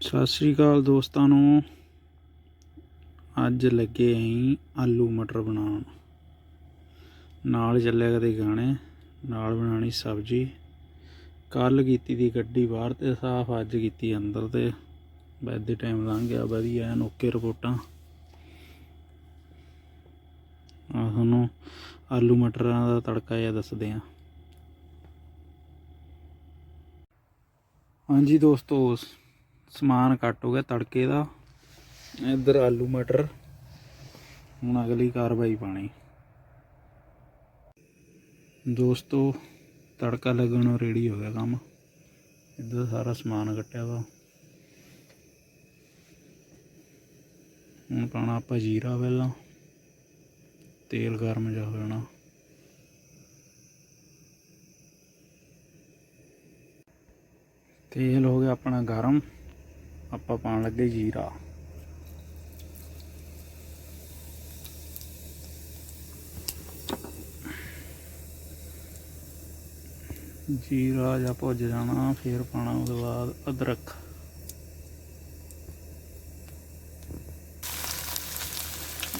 ਸਤਿ ਸ੍ਰੀ ਅਕਾਲ ਦੋਸਤਾਂ ਨੂੰ। ਅੱਜ ਲੱਗੇ ਆਂ ਆਲੂ ਮਟਰ ਬਣਾਉਣ। ਨਾਲ ਚੱਲਿਆ ਕਦੇ ਗਾਣੇ ਨਾਲ ਬਣਾਣੀ ਸਬਜ਼ੀ। ਕੱਲ ਕੀਤੀ ਦੀ ਗੱਡੀ ਬਾਹਰ ਤੇ ਸਾਫ਼, ਅੱਜ ਕੀਤੀ ਅੰਦਰ ਤੇ। ਬੈਦ ਦੇ ਟਾਈਮ ਲੰਘ ਗਿਆ, ਵਧੀਆ ਐਨ ਓਕੇ ਰਿਪੋਰਟਾਂ। ਆ ਤੁਹਾਨੂੰ ਆਲੂ ਮਟਰਾਂ ਦਾ ਤੜਕਾ ਜਿਹਾ ਦੱਸਦੇ ਆ ਹਾਂਜੀ ਦੋਸਤੋ ਸਮਾਨ ਕੱਟ ਹੋ ਗਿਆ ਤੜਕੇ ਦਾ। ਇੱਧਰ ਆਲੂ ਮਟਰ। ਹੁਣ ਅਗਲੀ ਕਾਰਵਾਈ ਪਾਣੀ। ਦੋਸਤੋ, ਤੜਕਾ ਲੱਗਣ ਨੂੰ ਰੈਡੀ ਹੋ ਗਿਆ ਕੰਮ। ਇੱਧਰ ਸਾਰਾ ਸਮਾਨ ਕੱਟਿਆ ਵਾ। ਹੁਣ ਪਾਣਾ ਆਪਾਂ ਜੀਰਾ ਪਹਿਲਾਂ। ਤੇਲ ਗਰਮ ਜਾ ਹੋ ਜਾਣਾ। ਤੇਲ ਹੋ ਗਿਆ ਆਪਣਾ ਗਰਮ। ਆਪਾਂ ਪਾਣ ਲੱਗੇ ਜੀਰਾ। ਜੀਰਾ ਜਾਂ ਭੁੱਜ ਜਾਣਾ, ਫਿਰ ਪਾਣਾ ਉਹਦੇ ਬਾਅਦ ਅਦਰਕ।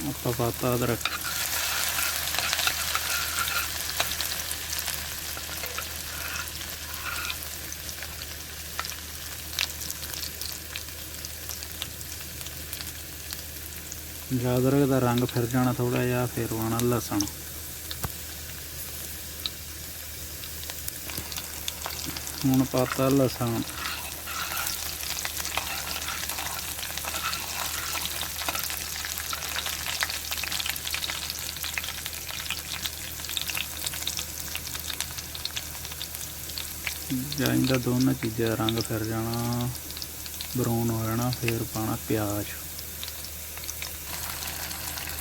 ਆਪਾਂ ਪਾਤਾ ਅਦਰਕ। ਜਦ ਅਦਰਕ ਦਾ ਰੰਗ ਫਿਰ ਜਾਣਾ ਥੋੜਾ ਜਿਹਾ, ਫਿਰ ਪਾਣਾ ਲਸਣ। ਹੁਣ ਪਾਤਾ ਲਸਣ। ਜਾਂ ਇਹਦਾ ਦੋਨਾਂ ਚੀਜ਼ਾਂ ਦਾ ਰੰਗ ਫਿਰ ਜਾਣਾ, ਬਰਾਊਨ ਹੋ ਜਾਣਾ, ਫਿਰ ਪਾਣਾ ਪਿਆਜ਼।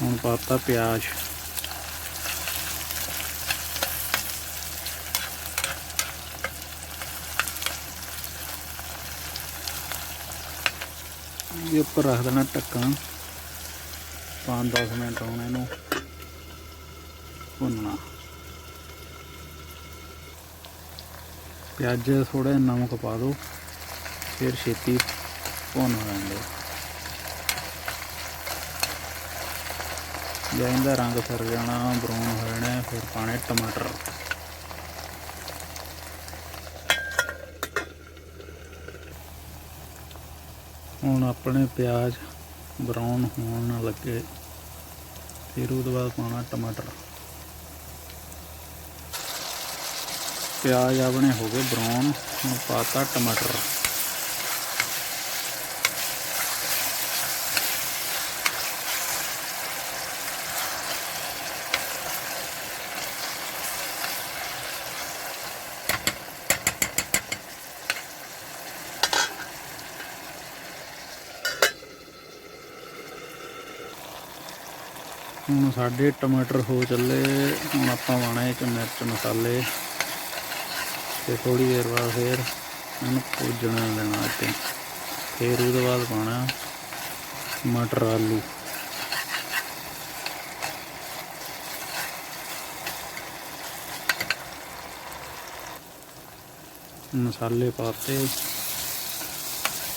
ਹੁਣ ਪਾਤਾ ਪਿਆਜ਼। ਇਹ ਉੱਪਰ ਰੱਖ ਦੇਣਾ ਢੱਕਣ। 5-10 ਮਿੰਟ ਹੁਣ ਇਹਨੂੰ ਭੁੰਨਣਾ। ਪਿਆਜ਼ ਥੋੜਾ ਜਿਹਾ ਨਮਕ ਪਾ ਦਿਓ, ਫਿਰ ਛੇਤੀ ਭੁੰਨ ਹੋ ਜਾਂਦੇ ਜਾਂ ਇਹਦਾ ਰੰਗ ਫਿਰ ਜਾਣਾ ਬਰਾਊਨ ਹੋ ਜਾਣਾ, ਫਿਰ ਪਾਣੇ ਟਮਾਟਰ। ਹੁਣ ਆਪਣੇ ਪਿਆਜ਼ ਬਰਾਊਨ ਹੋਣ ਲੱਗੇ, ਫਿਰ ਉਹਦੇ ਬਾਅਦ ਪਾਣਾ ਟਮਾਟਰ। ਪਿਆਜ਼ ਆਪਣੇ ਹੋ ਗਏ ਬਰਾਊਨ ਹੁਣ ਪਾਤਾ ਟਮਾਟਰ। ਹੁਣ ਸਾਡੇ ਟਮਾਟਰ ਹੋ ਚੱਲੇ, ਹੁਣ ਆਪਾਂ ਪਾਣਾ ਇੱਕ ਮਿਰਚ ਮਸਾਲੇ ਤੇ ਥੋੜੀ ਦੇਰ ਬਾਅਦ ਫਿਰ ਇਹਨੂੰ ਭੁੱਜਣ ਦੇਣਾ ਤੇ ਫਿਰ ਉਹਦੇ ਬਾਅਦ ਪਾਣਾ ਮਟਰ ਆਲੂ। ਮਸਾਲੇ ਪਾਤੇ,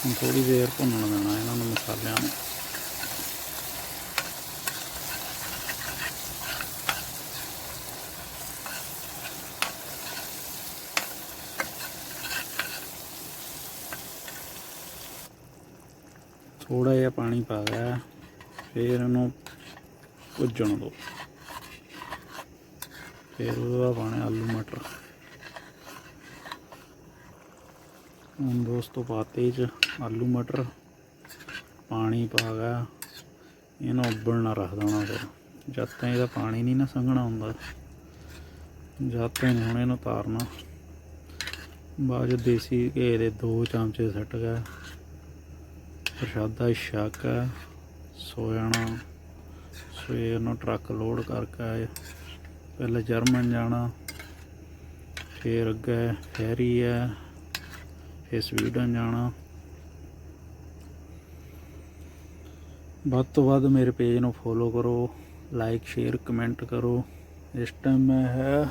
ਹੁਣ ਥੋੜੀ ਦੇਰ ਭੁੰਨਣ ਦੇਣਾ ਇਹਨਾਂ ਨੂੰ ਮਸਾਲਿਆਂ ਨੂੰ। ਥੋੜਾ ਜਿਹਾ ਪਾਣੀ ਪਾ ਗਿਆ ਫਿਰ ਇਹਨੂੰ ਭੁੱਜਣ ਦਿਓ ਫਿਰ ਉਹਦਾ ਪਾਣੇ ਆਲੂ ਮਟਰ। ਹੁਣ ਦੋਸਤੋ ਪਾਤੇ ਚ ਆਲੂ ਮਟਰ, ਪਾਣੀ ਪਾ ਗਿਆ। ਇਹਨੂੰ ਉਬਲਣਾ ਰੱਖ ਦੇਣਾ ਫਿਰ। ਜਦ ਤੱਕ ਇਹਦਾ ਪਾਣੀ ਨਹੀਂ ਨਾ ਸੰਘਣਾ ਹੁੰਦਾ। ਜਦ ਤੱਕ ਹੁਣ ਇਹਨੂੰ ਤਾਰਨਾ। ਬਾਅਦ 'ਚ ਦੇਸੀ ਘੇ ਦੇ ਦੋ ਚਮਚੇ ਸੱਟ ਗਏ ਪ੍ਰਸ਼ਾਦਾ ਛਕ ਸੋ ਜਾਣਾ। ਸਵੇਰ ਨੂੰ ਟਰੱਕ ਲੋਡ ਕਰਕੇ ਆਏ। ਪਹਿਲਾਂ ਜਰਮਨ ਜਾਣਾ, ਫਿਰ ਅੱਗੇ ਫੈਰੀ ਹੈ, ਫਿਰ ਸਵੀਡਨ ਜਾਣਾ। ਵੱਧ ਤੋਂ ਵੱਧ ਮੇਰੇ ਪੇਜ ਨੂੰ ਫੋਲੋ ਕਰੋ ਲਾਈਕ ਸ਼ੇਅਰ ਕਮੈਂਟ ਕਰੋ। ਇਸ ਟਾਈਮ ਮੈਂ ਹੈ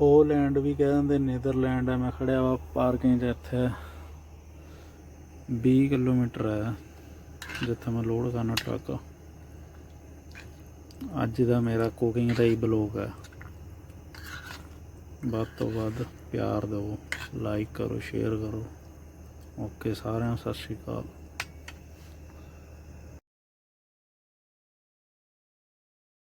ਹੋਲੈਂਡ ਵੀ ਕਹਿ ਦਿੰਦੇ ਨੀਦਰਲੈਂਡ ਹੈ। ਮੈਂ ਖੜਿਆ ਵਾ ਪਾਰਕਿੰਗ 'ਚ ਇੱਥੇ। 20 ਕਿਲੋਮੀਟਰ ਹੈ, ਜਿੱਥੇ ਮੈਂ ਲੋਡ ਕਰਨਾ ਟਰੱਕ। ਅੱਜ ਦਾ ਮੇਰਾ ਕੁਕਿੰਗ ਦਾ ਹੀ ਬਲੌਗ ਹੈ। ਵੱਧ ਤੋਂ ਵੱਧ ਪਿਆਰ ਦਿਓ ਲਾਈਕ ਕਰੋ ਸ਼ੇਅਰ ਕਰੋ। ਓਕੇ, ਸਾਰਿਆਂ ਨੂੰ ਸਤਿ ਸ਼੍ਰੀ ਅਕਾਲ।